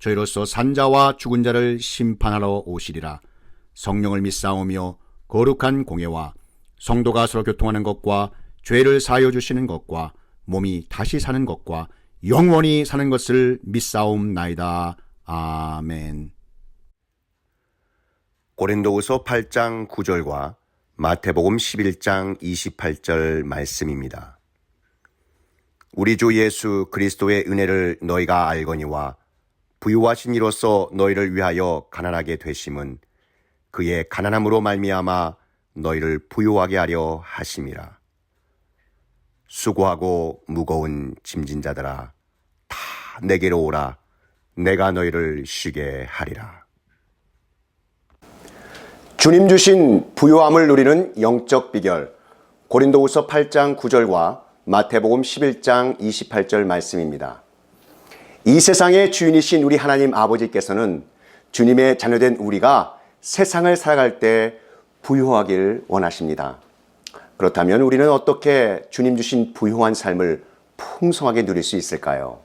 저희로서 산자와 죽은 자를 심판하러 오시리라. 성령을 믿사오며 거룩한 공예와 성도가 서로 교통하는 것과 죄를 사하여 주시는 것과 몸이 다시 사는 것과 영원히 사는 것을 믿사옵나이다. 아멘. 고린도후서 8장 9절과 마태복음 11장 28절 말씀입니다. 우리 주 예수 그리스도의 은혜를 너희가 알거니와 부유하신 이로서 너희를 위하여 가난하게 되심은 그의 가난함으로 말미암아 너희를 부유하게 하려 하심이라. 수고하고 무거운 짐진 자들아 다 내게로 오라 내가 너희를 쉬게 하리라. 주님 주신 부요함을 누리는 영적 비결 고린도후서 8장 9절과 마태복음 11장 28절 말씀입니다. 이 세상의 주인이신 우리 하나님 아버지께서는 주님의 자녀된 우리가 세상을 살아갈 때 부유하길 원하십니다. 그렇다면 우리는 어떻게 주님 주신 부유한 삶을 풍성하게 누릴 수 있을까요?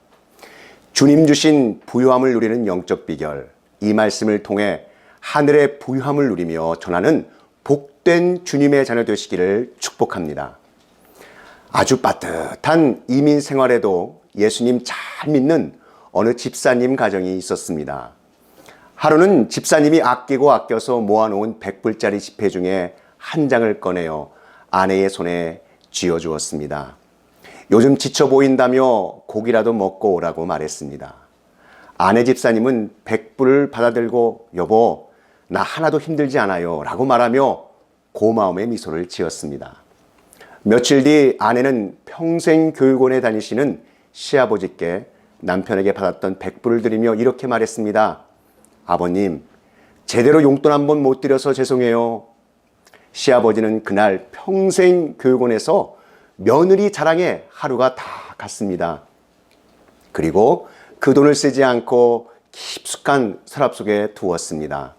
주님 주신 부유함을 누리는 영적 비결, 이 말씀을 통해 하늘의 부유함을 누리며 전하는 복된 주님의 자녀 되시기를 축복합니다. 아주 빠듯한 이민 생활에도 예수님 잘 믿는 어느 집사님 가정이 있었습니다. 하루는 집사님이 아끼고 아껴서 모아놓은 100불짜리 지폐 중에 한 장을 꺼내어 아내의 손에 쥐어 주었습니다. 요즘 지쳐 보인다며 고기라도 먹고 오라고 말했습니다. 아내 집사님은 100불을 받아들고 여보, 나 하나도 힘들지 않아요. 라고 말하며 고마움의 미소를 지었습니다. 며칠 뒤 아내는 평생 교육원에 다니시는 시아버지께 남편에게 받았던 100불을 드리며 이렇게 말했습니다. 아버님, 제대로 용돈 한 번 못 드려서 죄송해요. 시아버지는 그날 평생 교육원에서 며느리 자랑에 하루가 다 갔습니다. 그리고 그 돈을 쓰지 않고 깊숙한 서랍 속에 두었습니다.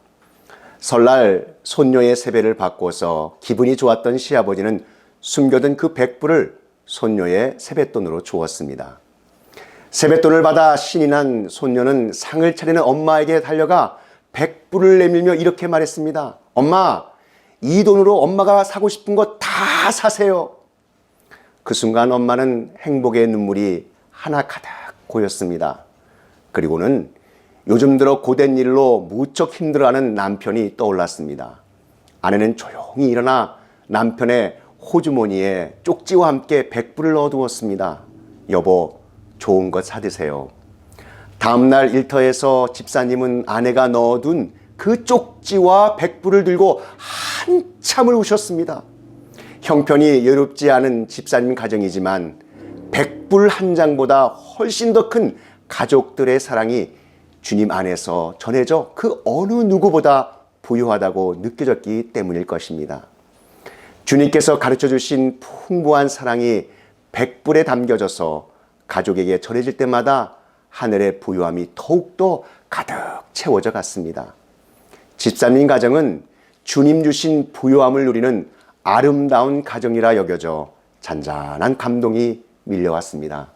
설날 손녀의 세배를 바꿔서 기분이 좋았던 시아버지는 숨겨둔 그 백불을 손녀의 세뱃돈으로 주었습니다. 세뱃돈을 받아 신이 난 손녀는 상을 차리는 엄마에게 달려가 백불을 내밀며 이렇게 말했습니다. 엄마, 이 돈으로 엄마가 사고 싶은 거다 사세요. 그 순간 엄마는 행복의 눈물이 하나 가득 고였습니다. 그리고는 요즘 들어 고된 일로 무척 힘들어하는 남편이 떠올랐습니다. 아내는 조용히 일어나 남편의 호주머니에 쪽지와 함께 백불을 넣어두었습니다. 여보, 좋은 것 사드세요. 다음날 일터에서 집사님은 아내가 넣어둔 그 쪽지와 백불을 들고 한참을 우셨습니다. 형편이 여롭지 않은 집사님 가정이지만 백불 한 장보다 훨씬 더 큰 가족들의 사랑이 주님 안에서 전해져 그 어느 누구보다 부유하다고 느껴졌기 때문일 것입니다. 주님께서 가르쳐 주신 풍부한 사랑이 백불에 담겨져서 가족에게 전해질 때마다 하늘의 부유함이 더욱더 가득 채워져 갔습니다. 집사님 가정은 주님 주신 부유함을 누리는 아름다운 가정이라 여겨져 잔잔한 감동이 밀려왔습니다.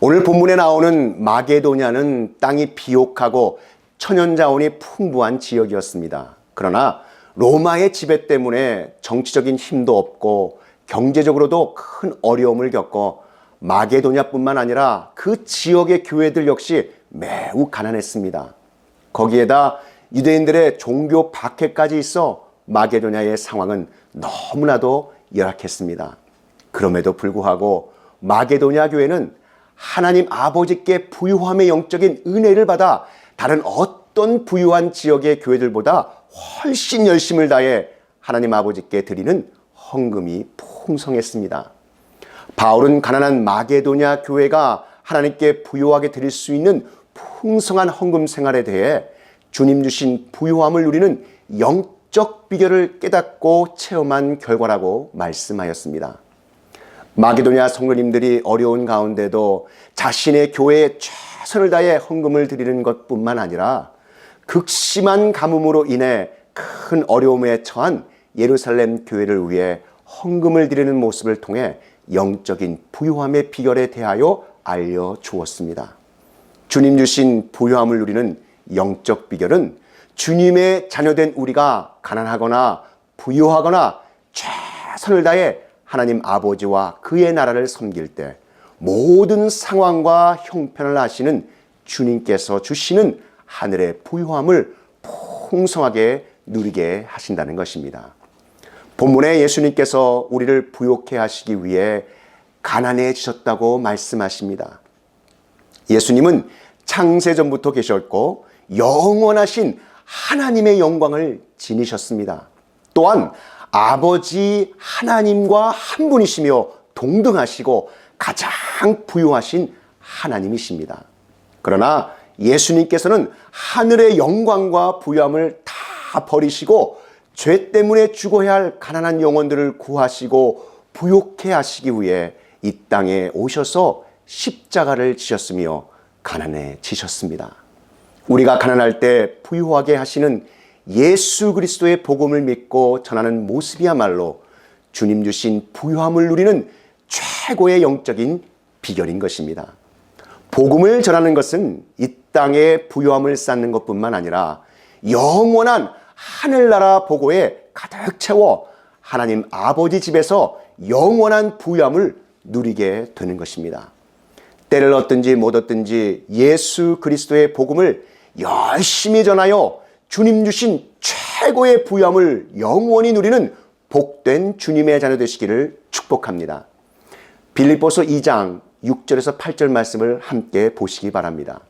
오늘 본문에 나오는 마게도냐는 땅이 비옥하고 천연자원이 풍부한 지역이었습니다. 그러나 로마의 지배 때문에 정치적인 힘도 없고 경제적으로도 큰 어려움을 겪어 마게도냐뿐만 아니라 그 지역의 교회들 역시 매우 가난했습니다. 거기에다 유대인들의 종교 박해까지 있어 마게도냐의 상황은 너무나도 열악했습니다. 그럼에도 불구하고 마게도냐 교회는 하나님 아버지께 부유함의 영적인 은혜를 받아 다른 어떤 부유한 지역의 교회들보다 훨씬 열심을 다해 하나님 아버지께 드리는 헌금이 풍성했습니다. 바울은 가난한 마게도냐 교회가 하나님께 부유하게 드릴 수 있는 풍성한 헌금 생활에 대해 주님 주신 부유함을 누리는 영적 비결을 깨닫고 체험한 결과라고 말씀하였습니다. 마게도냐 성도님들이 어려운 가운데도 자신의 교회에 최선을 다해 헌금을 드리는 것뿐만 아니라 극심한 가뭄으로 인해 큰 어려움에 처한 예루살렘 교회를 위해 헌금을 드리는 모습을 통해 영적인 부유함의 비결에 대하여 알려 주었습니다. 주님 주신 부유함을 누리는 영적 비결은 주님의 자녀된 우리가 가난하거나 부유하거나 최선을 다해 하나님 아버지와 그의 나라를 섬길 때 모든 상황과 형편을 아시는 주님께서 주시는 하늘의 부유함을 풍성하게 누리게 하신다는 것입니다. 본문에 예수님께서 우리를 부욕해 하시기 위해 가난해지셨다고 말씀하십니다. 예수님은 창세전부터 계셨고 영원하신 하나님의 영광을 지니셨습니다. 또한 아버지 하나님과 한 분이시며 동등하시고 가장 부유하신 하나님이십니다. 그러나 예수님께서는 하늘의 영광과 부유함을 다 버리시고 죄 때문에 죽어야 할 가난한 영혼들을 구하시고 부욕해 하시기 위해 이 땅에 오셔서 십자가를 지셨으며 가난해지셨습니다. 우리가 가난할 때 부유하게 하시는 예수 그리스도의 복음을 믿고 전하는 모습이야말로 주님 주신 부유함을 누리는 최고의 영적인 비결인 것입니다. 복음을 전하는 것은 이 땅에 부유함을 쌓는 것뿐만 아니라 영원한 하늘나라 보고에 가득 채워 하나님 아버지 집에서 영원한 부유함을 누리게 되는 것입니다. 때를 얻든지 못 얻든지 예수 그리스도의 복음을 열심히 전하여 주님 주신 최고의 부유함을 영원히 누리는 복된 주님의 자녀 되시기를 축복합니다. 빌립보서 2장 6절에서 8절 말씀을 함께 보시기 바랍니다.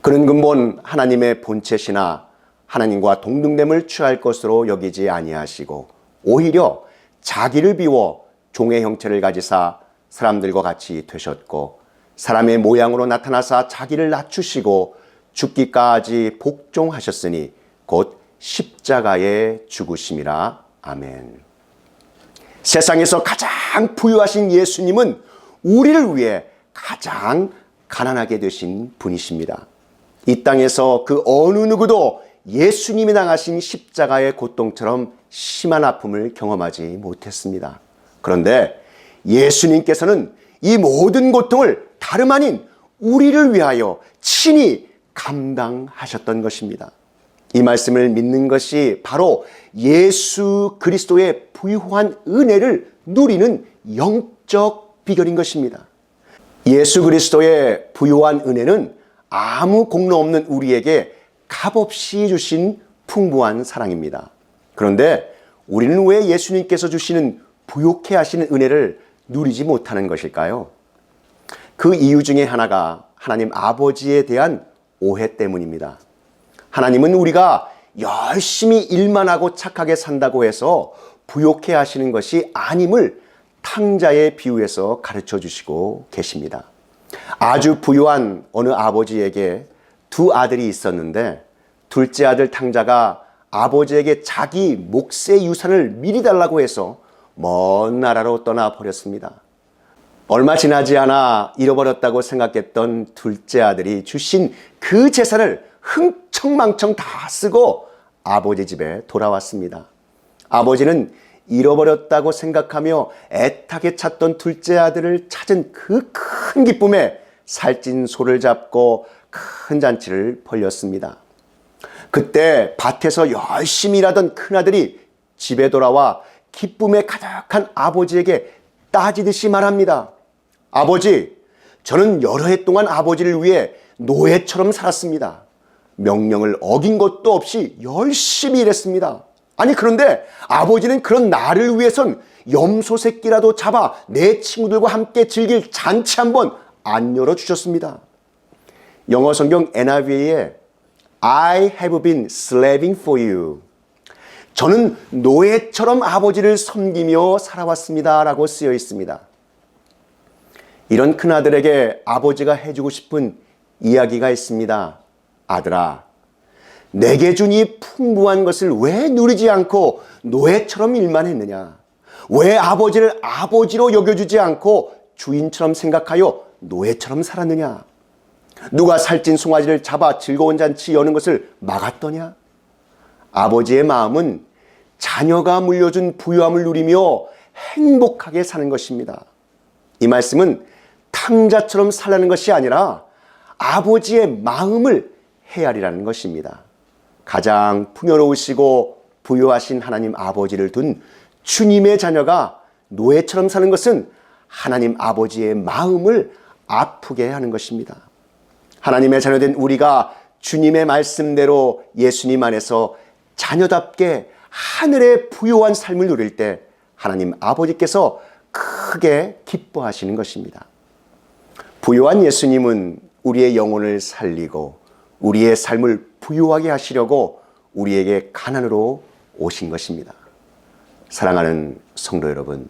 그는 근본 하나님의 본체시나 하나님과 동등됨을 취할 것으로 여기지 아니하시고 오히려 자기를 비워 종의 형체를 가지사 사람들과 같이 되셨고 사람의 모양으로 나타나사 자기를 낮추시고 죽기까지 복종하셨으니 곧 십자가에 죽으심이라 아멘. 세상에서 가장 부유하신 예수님은 우리를 위해 가장 가난하게 되신 분이십니다. 이 땅에서 그 어느 누구도 예수님이 당하신 십자가의 고통처럼 심한 아픔을 경험하지 못했습니다. 그런데 예수님께서는 이 모든 고통을 다름 아닌 우리를 위하여 친히 감당하셨던 것입니다. 이 말씀을 믿는 것이 바로 예수 그리스도의 부유한 은혜를 누리는 영적 비결인 것입니다. 예수 그리스도의 부유한 은혜는 아무 공로 없는 우리에게 값없이 주신 풍부한 사랑입니다. 그런데 우리는 왜 예수님께서 주시는 부욕해 하시는 은혜를 누리지 못하는 것일까요? 그 이유 중에 하나가 하나님 아버지에 대한 오해 때문입니다. 하나님은 우리가 열심히 일만 하고 착하게 산다고 해서 부욕해 하시는 것이 아님을 탕자의 비유에서 가르쳐 주시고 계십니다. 아주 부유한 어느 아버지에게 두 아들이 있었는데 둘째 아들 탕자가 아버지에게 자기 몫의 유산을 미리 달라고 해서 먼 나라로 떠나 버렸습니다. 얼마 지나지 않아 잃어버렸다고 생각했던 둘째 아들이 주신 그 재산을 흥청망청 다 쓰고 아버지 집에 돌아왔습니다. 아버지는 잃어버렸다고 생각하며 애타게 찾던 둘째 아들을 찾은 그 큰 기쁨에 살찐 소를 잡고 큰 잔치를 벌렸습니다. 그때 밭에서 열심히 일하던 큰아들이 집에 돌아와 기쁨에 가득한 아버지에게 따지듯이 말합니다. 아버지, 저는 여러 해 동안 아버지를 위해 노예처럼 살았습니다. 명령을 어긴 것도 없이 열심히 일했습니다. 아니, 그런데 아버지는 그런 나를 위해선 염소 새끼라도 잡아 내 친구들과 함께 즐길 잔치 한번 안 열어주셨습니다. 영어 성경 NIV에 I have been slaving for you. 저는 노예처럼 아버지를 섬기며 살아왔습니다. 라고 쓰여 있습니다. 이런 큰아들에게 아버지가 해주고 싶은 이야기가 있습니다. 아들아, 내게 주니 풍부한 것을 왜 누리지 않고 노예처럼 일만 했느냐? 왜 아버지를 아버지로 여겨주지 않고 주인처럼 생각하여 노예처럼 살았느냐? 누가 살찐 송아지를 잡아 즐거운 잔치 여는 것을 막았더냐? 아버지의 마음은 자녀가 물려준 부유함을 누리며 행복하게 사는 것입니다. 이 말씀은 탕자처럼 살라는 것이 아니라 아버지의 마음을 헤아리라는 것입니다. 가장 풍요로우시고 부유하신 하나님 아버지를 둔 주님의 자녀가 노예처럼 사는 것은 하나님 아버지의 마음을 아프게 하는 것입니다. 하나님의 자녀된 우리가 주님의 말씀대로 예수님 안에서 자녀답게 하늘의 부유한 삶을 누릴 때 하나님 아버지께서 크게 기뻐하시는 것입니다. 부유한 예수님은 우리의 영혼을 살리고 우리의 삶을 부유하게 하시려고 우리에게 가난으로 오신 것입니다. 사랑하는 성도 여러분,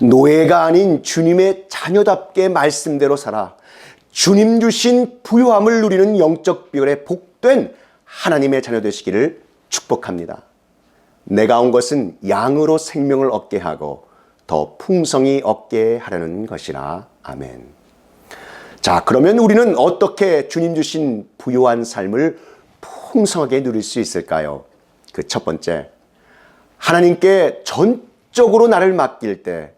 노예가 아닌 주님의 자녀답게 말씀대로 살아 주님 주신 부유함을 누리는 영적 비결에 복된 하나님의 자녀 되시기를 축복합니다. 내가 온 것은 양으로 생명을 얻게 하고 더 풍성히 얻게 하려는 것이라. 아멘. 자, 그러면 우리는 어떻게 주님 주신 부유한 삶을 풍성하게 누릴 수 있을까요? 그 첫 번째, 하나님께 전적으로 나를 맡길 때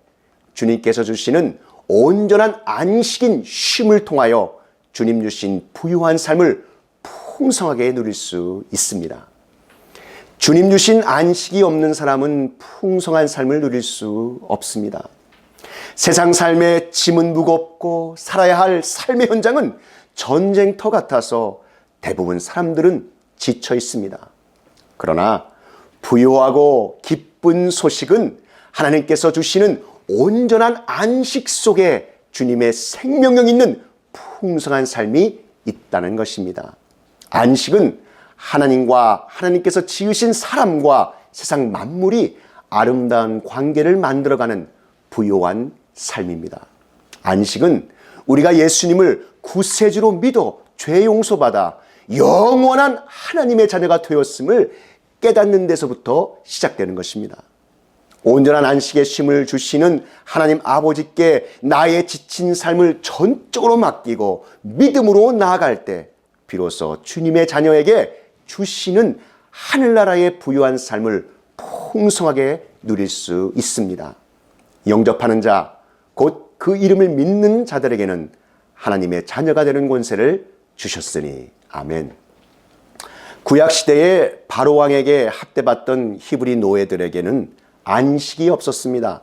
주님께서 주시는 온전한 안식인 쉼을 통하여 주님 주신 부유한 삶을 풍성하게 누릴 수 있습니다. 주님 주신 안식이 없는 사람은 풍성한 삶을 누릴 수 없습니다. 세상 삶의 짐은 무겁고 살아야 할 삶의 현장은 전쟁터 같아서 대부분 사람들은 지쳐 있습니다. 그러나 부유하고 기쁜 소식은 하나님께서 주시는 온전한 안식 속에 주님의 생명력 있는 풍성한 삶이 있다는 것입니다. 안식은 하나님과 하나님께서 지으신 사람과 세상 만물이 아름다운 관계를 만들어가는 부요한 삶입니다. 안식은 우리가 예수님을 구세주로 믿어 죄 용서받아 영원한 하나님의 자녀가 되었음을 깨닫는 데서부터 시작되는 것입니다. 온전한 안식의 쉼을 주시는 하나님 아버지께 나의 지친 삶을 전적으로 맡기고 믿음으로 나아갈 때 비로소 주님의 자녀에게 주시는 하늘나라의 부유한 삶을 풍성하게 누릴 수 있습니다. 영접하는 자, 곧 그 이름을 믿는 자들에게는 하나님의 자녀가 되는 권세를 주셨으니 아멘. 구약 시대에 바로 왕에게 학대받던 히브리 노예들에게는 안식이 없었습니다.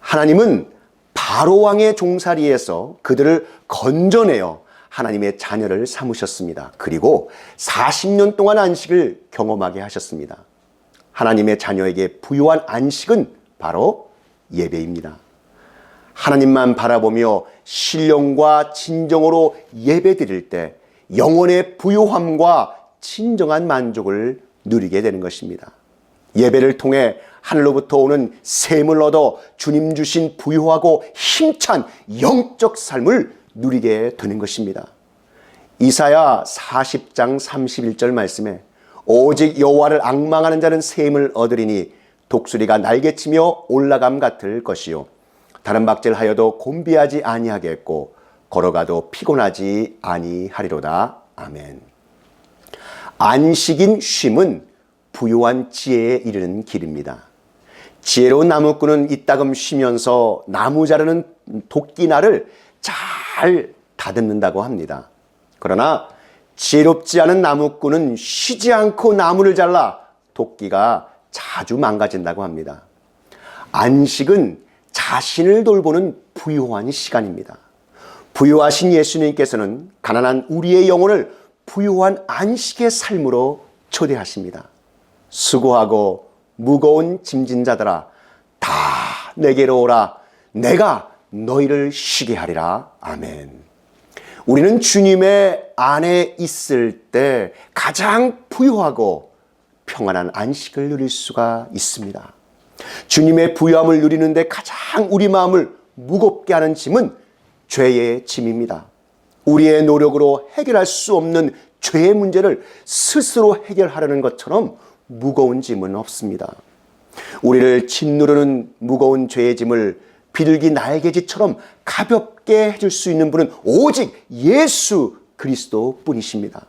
하나님은 바로 왕의 종살이에서 그들을 건져내어 하나님의 자녀를 삼으셨습니다. 그리고 40년 동안 안식을 경험하게 하셨습니다. 하나님의 자녀에게 부유한 안식은 바로 예배입니다. 하나님만 바라보며 신령과 진정으로 예배 드릴 때 영혼의 부유함과 진정한 만족을 누리게 되는 것입니다. 예배를 통해 하늘로부터 오는 샘을 얻어 주님 주신 부유하고 힘찬 영적 삶을 누리게 되는 것입니다. 이사야 40장 31절 말씀에 오직 여호와를 악망하는 자는 샘을 얻으리니 독수리가 날개치며 올라감 같을 것이요 다른 박질하여도 곤비하지 아니하겠고 걸어가도 피곤하지 아니하리로다 아멘. 안식인 쉼은 부유한 지혜에 이르는 길입니다. 지혜로운 나무꾼은 이따금 쉬면서 나무 자르는 도끼날을 잘 다듬는다고 합니다. 그러나 지혜롭지 않은 나무꾼은 쉬지 않고 나무를 잘라 도끼가 자주 망가진다고 합니다. 안식은 자신을 돌보는 부유한 시간입니다. 부유하신 예수님께서는 가난한 우리의 영혼을 부유한 안식의 삶으로 초대하십니다. 수고하고 무거운 짐진 자들아 다 내게로 오라 내가 너희를 쉬게 하리라 아멘. 우리는 주님의 안에 있을 때 가장 부유하고 평안한 안식을 누릴 수가 있습니다. 주님의 부유함을 누리는데 가장 우리 마음을 무겁게 하는 짐은 죄의 짐입니다. 우리의 노력으로 해결할 수 없는 죄의 문제를 스스로 해결하려는 것처럼 무거운 짐은 없습니다. 우리를 짓누르는 무거운 죄의 짐을 비둘기 날개짓처럼 가볍게 해줄 수 있는 분은 오직 예수 그리스도 뿐이십니다.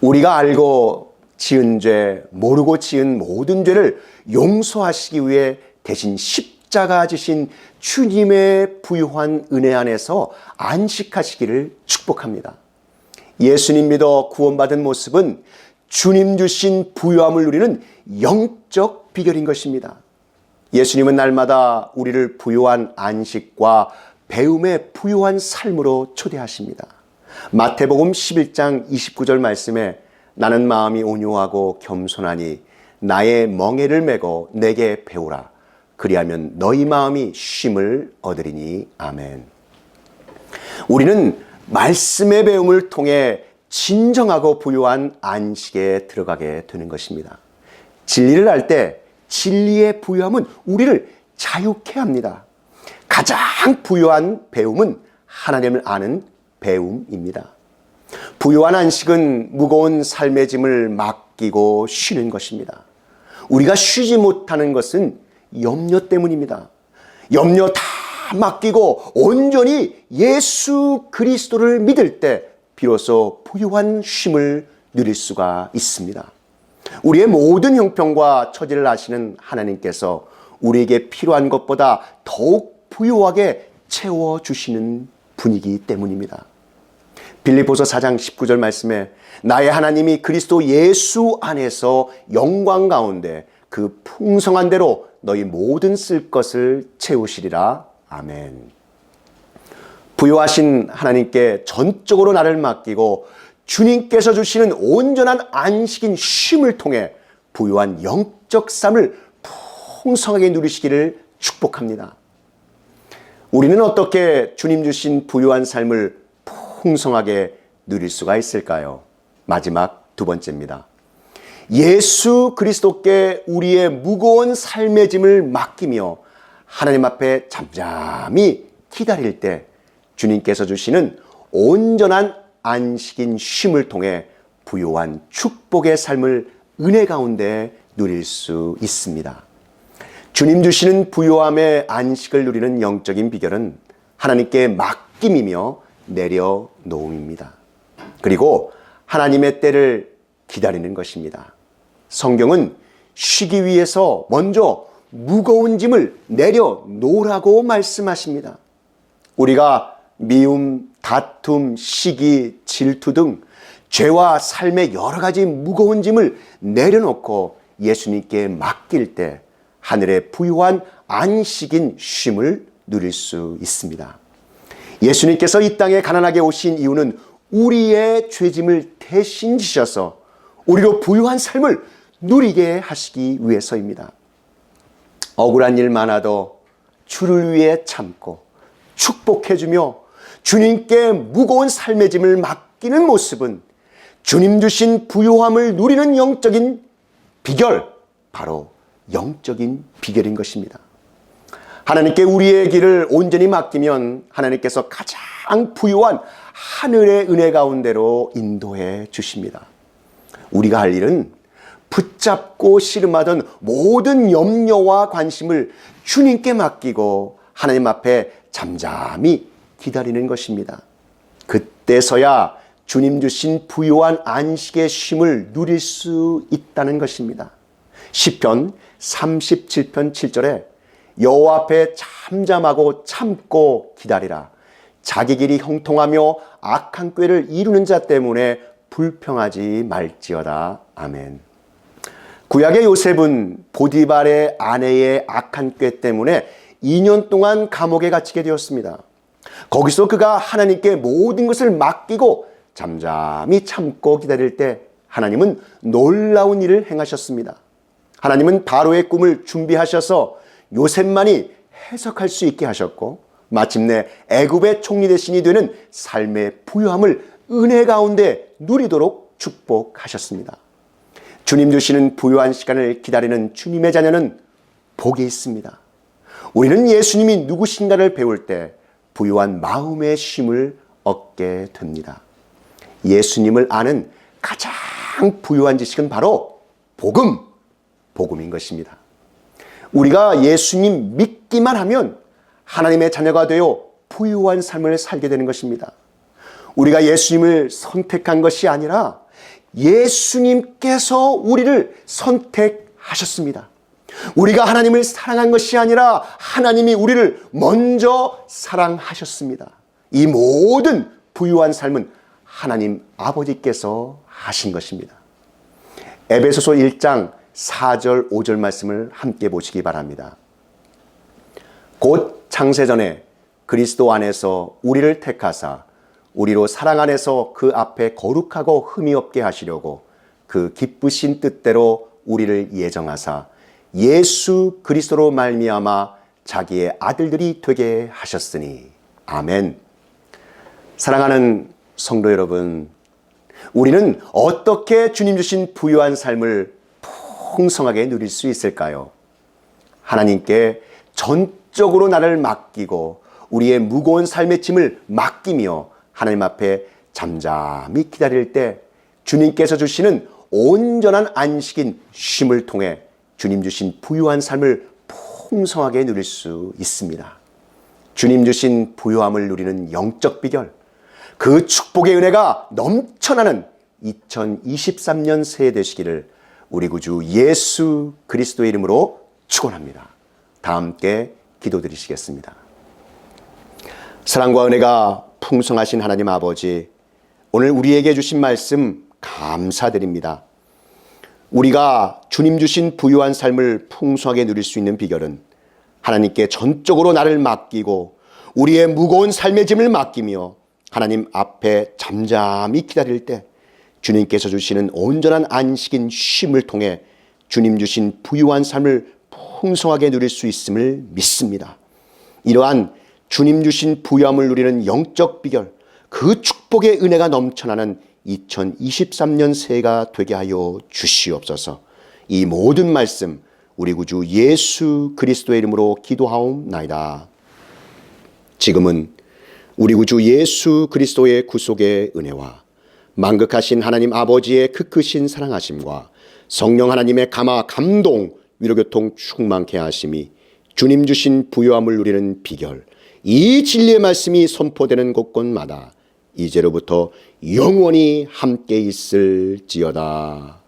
우리가 알고 지은 죄, 모르고 지은 모든 죄를 용서하시기 위해 대신 십자가 지신 주님의 부유한 은혜 안에서 안식하시기를 축복합니다. 예수님 믿어 구원받은 모습은 주님 주신 부유함을 누리는 영적 비결인 것입니다. 예수님은 날마다 우리를 부유한 안식과 배움의 부유한 삶으로 초대하십니다. 마태복음 11장 29절 말씀에 나는 마음이 온유하고 겸손하니 나의 멍에를 메고 내게 배우라. 그리하면 너희 마음이 쉼을 얻으리니 아멘. 우리는 말씀의 배움을 통해 진정하고 부유한 안식에 들어가게 되는 것입니다. 진리를 알 때 진리의 부유함은 우리를 자유케 합니다. 가장 부유한 배움은 하나님을 아는 배움입니다. 부유한 안식은 무거운 삶의 짐을 맡기고 쉬는 것입니다. 우리가 쉬지 못하는 것은 염려 때문입니다. 염려 다 맡기고 온전히 예수 그리스도를 믿을 때 비로소 부유한 쉼을 누릴 수가 있습니다. 우리의 모든 형편과 처지를 아시는 하나님께서 우리에게 필요한 것보다 더욱 부유하게 채워주시는 분이기 때문입니다. 빌리보서 4장 19절 말씀에 나의 하나님이 그리스도 예수 안에서 영광 가운데 그 풍성한 대로 너희 모든 쓸 것을 채우시리라. 아멘. 부유하신 하나님께 전적으로 나를 맡기고 주님께서 주시는 온전한 안식인 쉼을 통해 부유한 영적 삶을 풍성하게 누리시기를 축복합니다. 우리는 어떻게 주님 주신 부유한 삶을 풍성하게 누릴 수가 있을까요? 마지막 두 번째입니다. 예수 그리스도께 우리의 무거운 삶의 짐을 맡기며 하나님 앞에 잠잠히 기다릴 때 주님께서 주시는 온전한 안식인 쉼을 통해 부유한 축복의 삶을 은혜 가운데 누릴 수 있습니다. 주님 주시는 부유함의 안식을 누리는 영적인 비결은 하나님께 맡김이며 내려놓음입니다. 그리고 하나님의 때를 기다리는 것입니다. 성경은 쉬기 위해서 먼저 무거운 짐을 내려놓으라고 말씀하십니다. 우리가 미움, 다툼, 시기, 질투 등 죄와 삶의 여러 가지 무거운 짐을 내려놓고 예수님께 맡길 때 하늘의 부유한 안식인 쉼을 누릴 수 있습니다. 예수님께서 이 땅에 가난하게 오신 이유는 우리의 죄짐을 대신 지셔서 우리로 부유한 삶을 누리게 하시기 위해서입니다. 억울한 일 많아도 주를 위해 참고 축복해주며 주님께 무거운 삶의 짐을 맡기는 모습은 주님 주신 부유함을 누리는 영적인 비결, 바로 영적인 비결인 것입니다. 하나님께 우리의 길을 온전히 맡기면 하나님께서 가장 부유한 하늘의 은혜 가운데로 인도해 주십니다. 우리가 할 일은 붙잡고 씨름하던 모든 염려와 관심을 주님께 맡기고 하나님 앞에 잠잠히 기다리는 것입니다. 그때서야 주님 주신 부유한 안식의 쉼을 누릴 수 있다는 것입니다. 시편 37편 7절에 여호와 앞에 잠잠하고 참고 기다리라. 자기 길이 형통하며 악한 꾀를 이루는 자 때문에 불평하지 말지어다. 아멘. 구약의 요셉은 보디발의 아내의 악한 꾀 때문에 2년 동안 감옥에 갇히게 되었습니다. 거기서 그가 하나님께 모든 것을 맡기고 잠잠히 참고 기다릴 때 하나님은 놀라운 일을 행하셨습니다. 하나님은 바로의 꿈을 준비하셔서 요셉만이 해석할 수 있게 하셨고 마침내 애굽의 총리 대신이 되는 삶의 부유함을 은혜 가운데 누리도록 축복하셨습니다. 주님 주시는 부유한 시간을 기다리는 주님의 자녀는 복이 있습니다. 우리는 예수님이 누구신가를 배울 때 부유한 마음의 쉼을 얻게 됩니다. 예수님을 아는 가장 부유한 지식은 바로 복음, 복음인 것입니다. 우리가 예수님 믿기만 하면 하나님의 자녀가 되어 부유한 삶을 살게 되는 것입니다. 우리가 예수님을 선택한 것이 아니라 예수님께서 우리를 선택하셨습니다. 우리가 하나님을 사랑한 것이 아니라 하나님이 우리를 먼저 사랑하셨습니다. 이 모든 부유한 삶은 하나님 아버지께서 하신 것입니다. 에베소서 1장 4절 5절 말씀을 함께 보시기 바랍니다. 곧 창세전에 그리스도 안에서 우리를 택하사 우리로 사랑 안에서 그 앞에 거룩하고 흠이 없게 하시려고 그 기쁘신 뜻대로 우리를 예정하사 예수 그리스도로 말미암아 자기의 아들들이 되게 하셨으니 아멘. 사랑하는 성도 여러분, 우리는 어떻게 주님 주신 부유한 삶을 풍성하게 누릴 수 있을까요? 하나님께 전적으로 나를 맡기고 우리의 무거운 삶의 짐을 맡기며 하나님 앞에 잠잠히 기다릴 때 주님께서 주시는 온전한 안식인 쉼을 통해 주님 주신 부유한 삶을 풍성하게 누릴 수 있습니다. 주님 주신 부유함을 누리는 영적 비결, 그 축복의 은혜가 넘쳐나는 2023년 새해 되시기를 우리 구주 예수 그리스도의 이름으로 축원합니다. 다 함께 기도드리시겠습니다. 사랑과 은혜가 풍성하신 하나님 아버지, 오늘 우리에게 주신 말씀 감사드립니다. 우리가 주님 주신 부유한 삶을 풍성하게 누릴 수 있는 비결은 하나님께 전적으로 나를 맡기고 우리의 무거운 삶의 짐을 맡기며 하나님 앞에 잠잠히 기다릴 때 주님께서 주시는 온전한 안식인 쉼을 통해 주님 주신 부유한 삶을 풍성하게 누릴 수 있음을 믿습니다. 이러한 주님 주신 부유함을 누리는 영적 비결, 그 축복의 은혜가 넘쳐나는 2023년 새해가 되게 하여 주시옵소서. 이 모든 말씀 우리 구주 예수 그리스도의 이름으로 기도하옵나이다. 지금은 우리 구주 예수 그리스도의 구속의 은혜와 만극하신 하나님 아버지의 그 크크신 사랑하심과 성령 하나님의 감화 감동 위로교통 충만케 하심이 주님 주신 부요함을 누리는 비결 이 진리의 말씀이 선포되는 곳곳마다 이제로부터 영원히 함께 있을지어다.